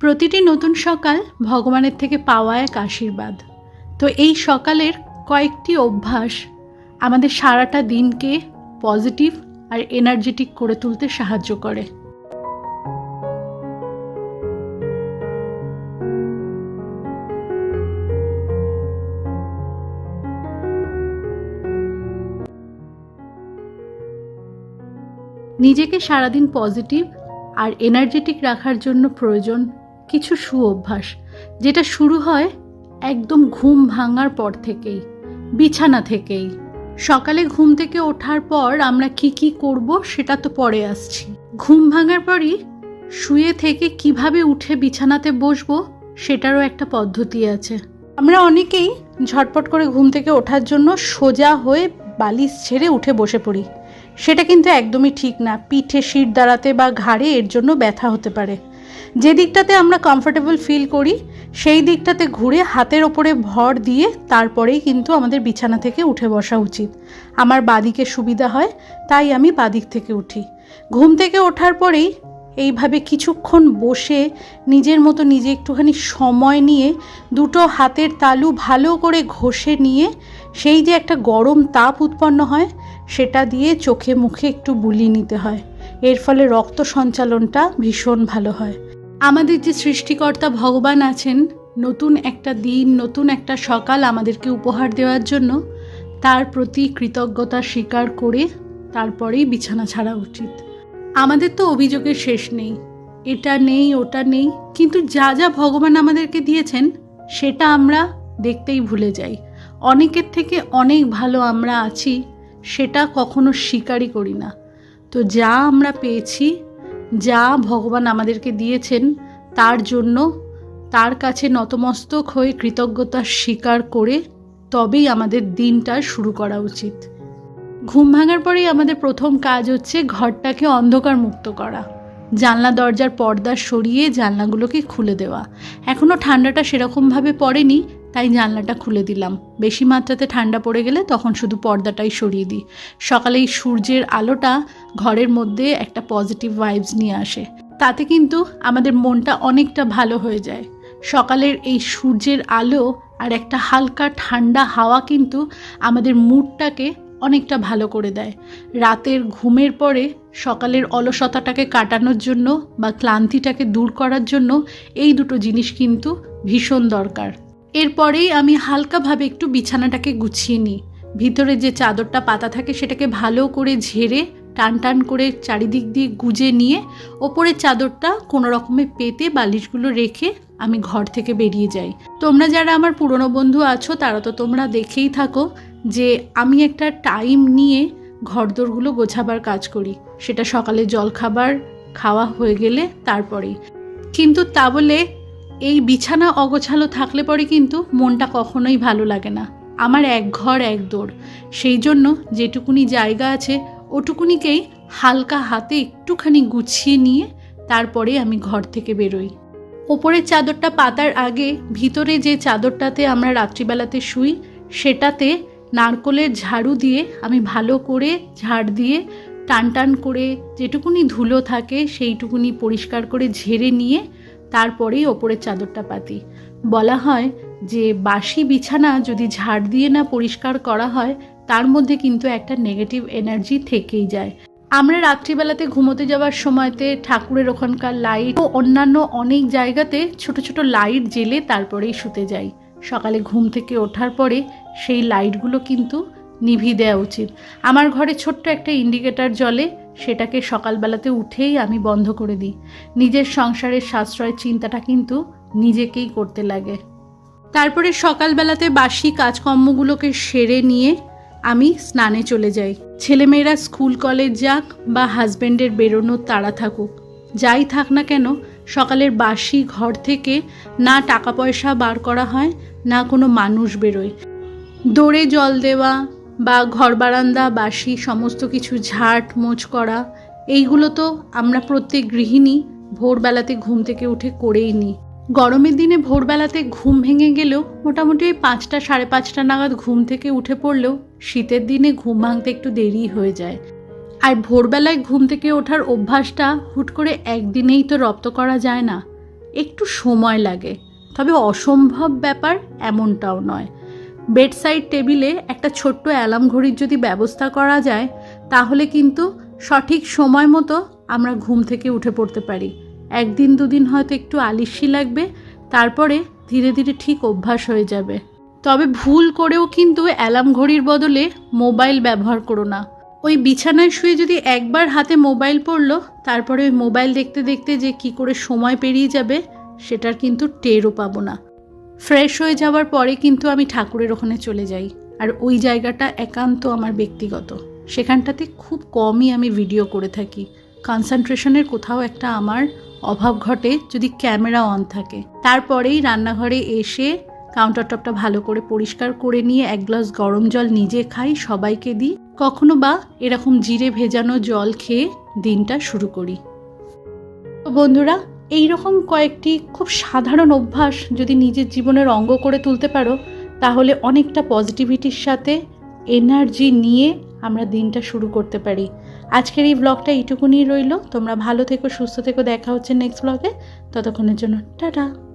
প্রতিটি নতুন সকাল ভগবানের থেকে পাওয়া এক আশীর্বাদ। তো এই সকালের কয়েকটি অভ্যাস আমাদের সারাটা দিনকে পজিটিভ আর এনার্জেটিক করে তুলতে সাহায্য করে। নিজেকে সারাদিন পজিটিভ আর এনার্জেটিক রাখার জন্য প্রয়োজন কিছু সু অভ্যাস যেটা শুরু হয় একদম ঘুম ভাঙার পর থেকেই, বিছানা থেকেই। সকালে ঘুম থেকে ওঠার পর আমরা কি কি করব সেটা তো পরে আসছি। ঘুম ভাঙার পরই শুয়ে থেকে কীভাবে উঠে বিছানাতে বসবো সেটারও একটা পদ্ধতি আছে। আমরা অনেকেই ঝটপট করে ঘুম থেকে ওঠার জন্য সোজা হয়ে বালিশ ছেড়ে উঠে বসে পড়ি। সেটা কিন্তু একদমই ঠিক না, পিঠে শির দাঁড়াতে বা ঘাড়ে এর জন্য ব্যথা হতে পারে। যে দিকটাতে আমরা কমফোর্টেবল ফিল করি, সেই দিকটাতে ঘুরে হাতের ওপরে ভর দিয়ে তারপরেই কিন্তু আমাদের বিছানা থেকে উঠে বসা উচিত। আমার বাদিকে সুবিধা হয়, তাই আমি বাদিক থেকে উঠি। ঘুম থেকে ওঠার পরেই এইভাবে কিছুক্ষণ বসে নিজের মতো নিজে একটুখানি সময় নিয়ে দুটো হাতের তালু ভালো করে ঘষে নিয়ে সেই যে একটা গরম তাপ উৎপন্ন হয়, সেটা দিয়ে চোখে মুখে একটু বুলিয়ে নিতে হয়। এর ফলে রক্ত সঞ্চালনটা ভীষণ ভালো হয়। আমাদের যে সৃষ্টিকর্তা ভগবান আছেন, নতুন একটা দিন, নতুন একটা সকাল আমাদেরকে উপহার দেওয়ার জন্য, তার প্রতি কৃতজ্ঞতা স্বীকার করে তারপরেই বিছানা ছাড়া উচিত। আমাদের তো অভিযোগের শেষ নেই। এটা নেই, ওটা নেই। কিন্তু যা যা ভগবান আমাদেরকে দিয়েছেন, সেটা আমরা দেখতেই ভুলে যাই। অনেকের থেকে অনেক ভালো আমরা আছি, সেটা কখনো স্বীকারই করি না। তো যা আমরা পেয়েছি যা ভগবান আমাদেরকে দিয়েছেন, তার জন্য তার কাছে নতমস্তক হয়ে কৃতজ্ঞতা স্বীকার করে তবেই আমাদের দিনটা শুরু করা উচিত। ঘুম ভাঙার পরেই আমাদের প্রথম কাজ হচ্ছে ঘরটাকে অন্ধকার মুক্ত করা। জানলা দরজার পর্দা সরিয়ে জানলাগুলোকে খুলে দেওয়া। এখনও ঠান্ডাটা সেরকমভাবে পড়েনি তাই জানলাটা খুলে দিলাম। বেশি মাত্রাতে ঠান্ডা পড়ে গেলে তখন শুধু পর্দাটাই সরিয়ে দিই। সকালে এই সূর্যের আলোটা ঘরের মধ্যে একটা পজিটিভ ভাইবস নিয়ে আসে। তাতে কিন্তু আমাদের মনটা অনেকটা ভালো হয়ে যায়। সকালের এই সূর্যের আলো আর একটা হালকা ঠান্ডা হাওয়া কিন্তু আমাদের মুডটাকে অনেকটা ভালো করে দেয়। রাতের ঘুমের পরে সকালের অলসতাটাকে কাটানোর জন্য বা ক্লান্তিটাকে দূর করার জন্য এই দুটো জিনিস কিন্তু ভীষণ দরকার। এরপরেই আমি হালকাভাবে একটু বিছানাটাকে গুছিয়ে নিই। ভিতরে যে চাদরটা পাতা থাকে সেটাকে ভালো করে ঝেড়ে, টান টান করে চারিদিক দিয়ে গুজে নিয়ে, ওপরের চাদরটা কোনো রকমে পেতে বালিশগুলো রেখে আমি ঘর থেকে বেরিয়ে যাই। তোমরা যারা আমার পুরনো বন্ধু আছো, তারা তো তোমরা দেখেই থাকো যে আমি একটা টাইম নিয়ে ঘরদোরগুলো গোছাবার কাজ করি। সেটা সকালে জলখাবার, খাওয়া হয়ে গেলে তারপরেই। কিন্তু তা বলে এই বিছানা অগোছালো থাকলে পরে কিন্তু মনটা কখনোই ভালো লাগে না। আমার এক ঘর, এক দৌড় সেই জন্য যেটুকুনি জায়গা আছে, ওটুকুনিকেই হালকা হাতে একটুখানি গুছিয়ে নিয়ে তারপরে আমি ঘর থেকে বেরোই। ওপরের চাদরটা পাতার আগে, ভিতরে যে চাদরটাতে আমরা রাত্রিবেলাতে শুই, সেটাতে নারকোলের ঝাড়ু দিয়ে আমি ভালো করে ঝাড় দিয়ে টান টান করে যেটুকুনি ধুলো থাকে, সেইটুকুনি পরিষ্কার করে ঝেড়ে নিয়ে তারপরেই ওপরের চাদরটা পাতি। বলা হয় যে বাসি বিছানা যদি ঝাড় দিয়ে না পরিষ্কার করা হয়, তার মধ্যে কিন্তু একটা নেগেটিভ এনার্জি থেকেই যায়। আমরা রাত্রিবেলাতে ঘুমোতে যাওয়ার সময়তে ঠাকুরের ওখানকার লাইট ও অন্যান্য অনেক জায়গাতে ছোট ছোট লাইট জেলে তারপরেই শুতে যাই। সকালে ঘুম থেকে ওঠার পরে সেই লাইটগুলো কিন্তু নিভিয়ে দেওয়া উচিত। আমার ঘরে ছোট্ট একটা ইন্ডিকেটার জ্বলে সেটাকে সকালবেলাতে উঠেই আমি বন্ধ করে দিই। নিজের সংসারের সাশ্রয়ের চিন্তাটা কিন্তু নিজেকেই করতে লাগে। তারপরে সকালবেলাতে বাসি কাজকর্মগুলোকে সেরে নিয়ে আমি স্নানে চলে যাই। ছেলেমেয়েরা স্কুল, কলেজ যাক বা হাজব্যান্ডের বেরোনোর তাড়া থাকুক, যাই থাক না কেন, সকালের বাসি ঘর থেকে না টাকা পয়সা বার করা হয়, না কোনো মানুষ বেরোয়। দৌড়ে জল দেওয়া বা ঘর বারান্দা বাসি সমস্ত কিছু ঝাড় মোছ করা, এইগুলো তো আমরা প্রত্যেক গৃহিণী ভোরবেলাতে ঘুম থেকে উঠে করেই নিই। গরমের দিনে ভোরবেলাতে ঘুম ভেঙে গেলেও মোটামুটি ওই পাঁচটা, সাড়ে পাঁচটা নাগাদ ঘুম থেকে উঠে পড়লেও শীতের দিনে ঘুম ভাঙতে একটু দেরি হয়ে যায়। আর ভোরবেলায় ঘুম থেকে ওঠার অভ্যাসটা হুট করে একদিনেই তো রপ্ত করা যায় না। একটু সময় লাগে, তবে অসম্ভব ব্যাপার এমনটাও নয়। বেড সাইড টেবিলে একটা ছোট্ট অ্যালার্ম ঘড়ির যদি ব্যবস্থা করা যায়, তাহলে কিন্তু সঠিক সময় মতো আমরা ঘুম থেকে উঠে পড়তে পারি। একদিন দুদিন হয়তো একটু আলিস্যি লাগবে, তারপরে ধীরে ধীরে ঠিক অভ্যাস হয়ে যাবে। তবে ভুল করেও কিন্তু অ্যালার্ম ঘড়ির বদলে মোবাইল ব্যবহার করো না। ওই বিছানায় শুয়ে যদি একবার হাতে মোবাইল পড়ল, তারপরে ওই মোবাইল দেখতে দেখতে যে কি করে সময় পেরিয়ে যাবে, সেটার কিন্তু টেরও পাবো না। ফ্রেশ হয়ে যাওয়ার পরে কিন্তু আমি ঠাকুরের ওখানে চলে যাই। আর ওই জায়গাটা একান্ত আমার ব্যক্তিগত। সেখানটাতে খুব কমই আমি ভিডিও করে থাকি। কনসেন্ট্রেশনের কোথাও একটা আমার অভাব ঘটে যদি ক্যামেরা অন থাকে। তারপরেই রান্নাঘরে এসে কাউন্টার টপটা ভালো করে পরিষ্কার করে নিয়ে এক গ্লাস গরম জল নিজে খাই, সবাইকে দিই। কখনো বা এরকম জিরে ভেজানো জল খেয়ে দিনটা শুরু করি। তো বন্ধুরা এই রকম কয়েকটি খুব সাধারণ অভ্যাস যদি নিজের জীবনের অঙ্গ করে তুলতে পারো, তাহলে অনেকটা পজিটিভিটির সাথে এনার্জি নিয়ে আমরা দিনটা শুরু করতে পারি। আজকের এই ব্লগটা এইটুকুনি রইল। তোমরা ভালো থেকো, সুস্থ থেকো। দেখা হচ্ছে নেক্সট ব্লগে ততক্ষণের জন্য টাটা!